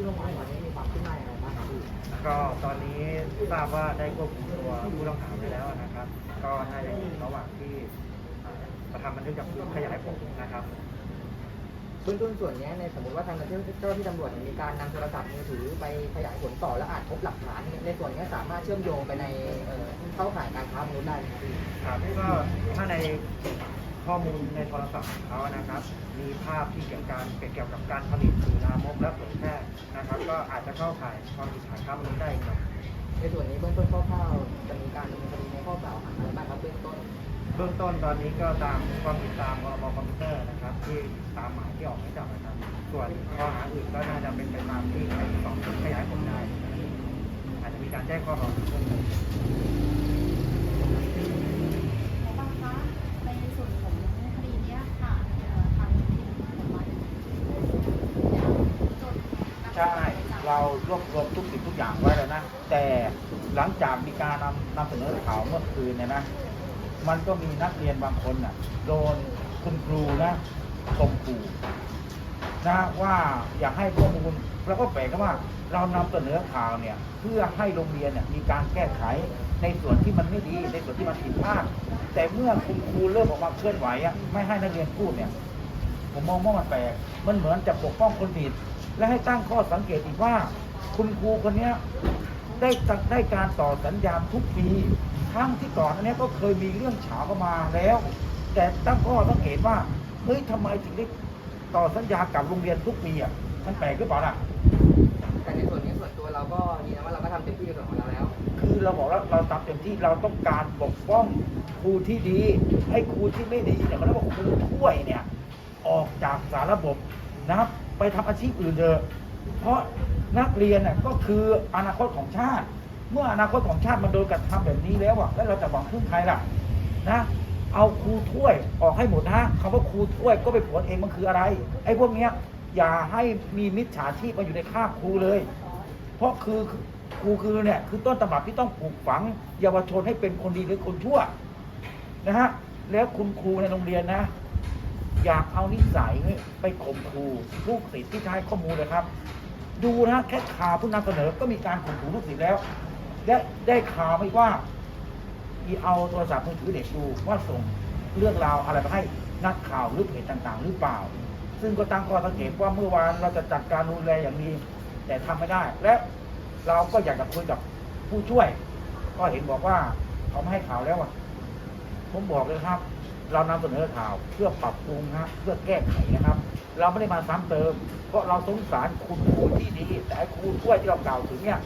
ที่โรงพยาบาลนี้มีความคืบหน้าอย่างไรบ้างครับพี่ก็ตอนนี้ทราบว่าได้ควบคุมตัวผู้ต้องหาไปแล้วนะครับ ก็น่าจะอยู่ระหว่างที่เอ่อกระทำบันทึกจับกุมขยายผลนะครับเบื้องต้นส่วนเนี้ยในสมมติว่าทางเจ้าเจ้าหน้าที่ตำรวจเนี่ยมีการนำโทรศัพท์มือถือไปขยายผลต่อและอาจพบหลักฐานในส่วนเนี้ยสามารถเชื่อมโยงไปในเอ่อเข้าข่ายการค้ามนุษย์ได้ไหมครับพี่ครับก็ถ้าใน ข้อมูลในโทรศัพท์ของเขานะครับ มีภาพที่เกี่ยวกับการเกี่ยวกับการผลิตสื่อลามกและเผยแพร่นะครับ ก็อาจจะเข้าข่ายความผิดฐานค้ามนุษย์ได้ครับในส่วนนี้เบื้องต้นคร่าวๆจะมีการดำเนินคดีในข้อกล่าวหาอะไรบ้างครับเบื้องต้น เบื้องต้นตอนนี้ก็ตามความผิดตามพรบคอมพิวเตอร์นะครับ ที่ตามหมายที่ออกหมายจับนะครับ ส่วนข้อหาอื่นก็น่าจะเป็นไปตามที่ใครสองคนขยายผลได้อาจจะมีการแจ้งข้อหาเพิ่มเติมหมอปลาคะในส่วนของคดีเนี้ยค่ะเอ่อทางทีมของมันเนี่ยจน ใช่ เรารวบรวมทุกสิ่งทุกอย่างไว้แล้วนะ แต่หลังจากมีการนำนำเสนอข่าวเมื่อคืนเนี่ยนะ มันก็มีนักเรียนบางคนน่ะโดนคุณครูนะข่มขู่นะว่าอยากให้ข้อมูลแล้วก็แปลกว่าเรานำเสนอข่าวเนี่ย เพื่อให้โรงเรียนเนี่ยมีการแก้ไขในส่วนที่มันไม่ดี ในส่วนที่มันผิดพลาดแต่เมื่อคุณครูเริ่มออกมาเคลื่อนไหวอะไม่ให้นักเรียนพูดเนี่ย ผมมองว่ามันแปลกมันเหมือนจะปกป้องคนผิด และให้ตั้งข้อสังเกตอีกว่า คุณครูคนเนี้ยได้ตัได้การต่อสัญญาทุกปีทั้งที่ก่อนอันเนี้ยก็เคยมีเรื่องเฉาเข้ามาแล้ว แต่ตั้งข้อสังเกตว่าเฮ้ยทำไมถึงได้ต่อสัญญากับโรงเรียนทุกปีอะมันแปลกหรือเปล่าล่ะแต่ในส่วนนี้ส่วนตัวเราก็ยืนยันว่าเราก็ทำเต็มที่ในส่วนของเราแล้ว คือเราบอกแล้วเราทำเต็มที่เราต้องการปกป้องครูที่ดี ให้ครูที่ไม่ดีเนี่ยเขาเรียกว่าครูถ้วยเนี่ยออกจากสารระบบนะครับ ไปทำอาชีพอื่นเถอะเพราะนักเรียนน่ะก็คืออนาคตของชาติ เมื่ออนาคตของชาติมันโดนกระทำแบบนี้แล้วอะแล้วเราจะหวังพึ่งใครล่ะนะ เอาครูถ้วยออกให้หมดนะคำว่าครูถ้วยก็ไปผลเองมันคืออะไรไอ้พวกเนี้ยอย่าให้มีมิจฉาชีพมาอยู่ในคาบครูเลย เพราะคือครูคือเนี่ยคือต้นตำรับที่ต้องปลูกฝัง เยาวชนให้เป็นคนดีหรือคนชั่วนะฮะแล้วคุณครูในโรงเรียนนะ อยากเอานิสัยไปข่มครูลูกศิษย์ที่ใช้ข้อมูลเลยครับ ดูนะแค่ข่าวผู้นำเสนอก็มีการข่มขู่ลูกศิษย์แล้วได้ได้ข่าวไหม่ว่ามีเอาโทรศัพท์มือถือเด็กดูว่าส่งเรื่องราวอะไรไปให้นักข่าวหรือเพจต่างๆ หรือเปล่า ซึ่งก็ตั้งข้อสังเกตว่าเมื่อวานเราจะจัดการดูแลอย่างดีแต่ทำไม่ได้ และเราก็อยากจะคุยกับผู้ช่วย ก็เห็นบอกว่าเขาไม่ให้ข่าวแล้วอะ ผมบอกเลยครับ เรานำเสนอข่าวเพื่อปรับปรุงนะเพื่อแก้ไขนะครับ เราไม่ได้มาซ้ำเติม เพราะเราสงสารคุณครูที่ดีแต่ไอ้ครูช่วยที่เรากล่าวถึงเนี่ย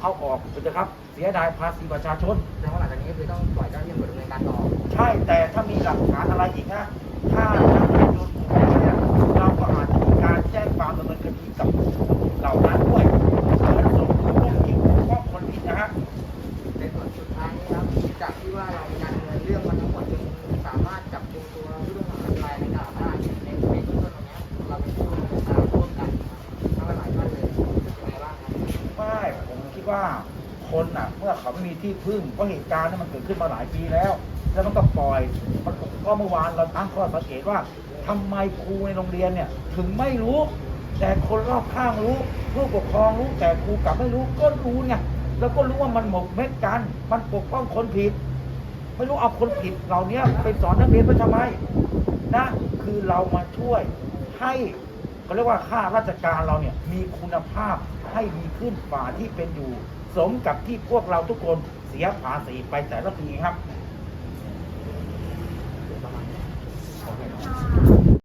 เอาออกเถอะครับ เสียดายภาษีประชาชนแล้วหลังจากนี้ก็คือต้องปล่อยเจ้าหน้าที่ตำรวจดำเนินการต่อใช่แต่ถ้ามีหลักฐานอะไรอีกนะถ้าทางโดนข่มเนี่ยเราก็อาจจะมีการแจ้งความดำเนินคดีกับเหล่านั้นด้วย ว่าคนอะ เมื่อเขาไม่มีที่พึ่งเพราะเหตุการณ์นั้นมันเกิดขึ้นมาหลายปีแล้ว แล้วมันก็ปล่อยมันก็เมื่อวานเราตั้งข้อสังเกตว่าทำไมครูในโรงเรียนเนี่ย ถึงไม่รู้ แต่คนรอบข้างรู้ผู้ปกครองรู้แต่ครูกลับไม่รู้ก็รู้ไงแล้วก็รู้ว่ามันหมกเม็ดกัน มันปกป้องคนผิด ไม่รู้เอาคนผิดเหล่านี้ไปสอนนักเรียนไปทำไมนะ คือเรามาช่วยให้ เขาเรียกว่าข้าราชการเราเนี่ยมีคุณภาพให้ดีขึ้นฝ่าที่เป็นอยู่ สมกับที่พวกเราทุกคนเสียภาษีไปแต่ละปีครับ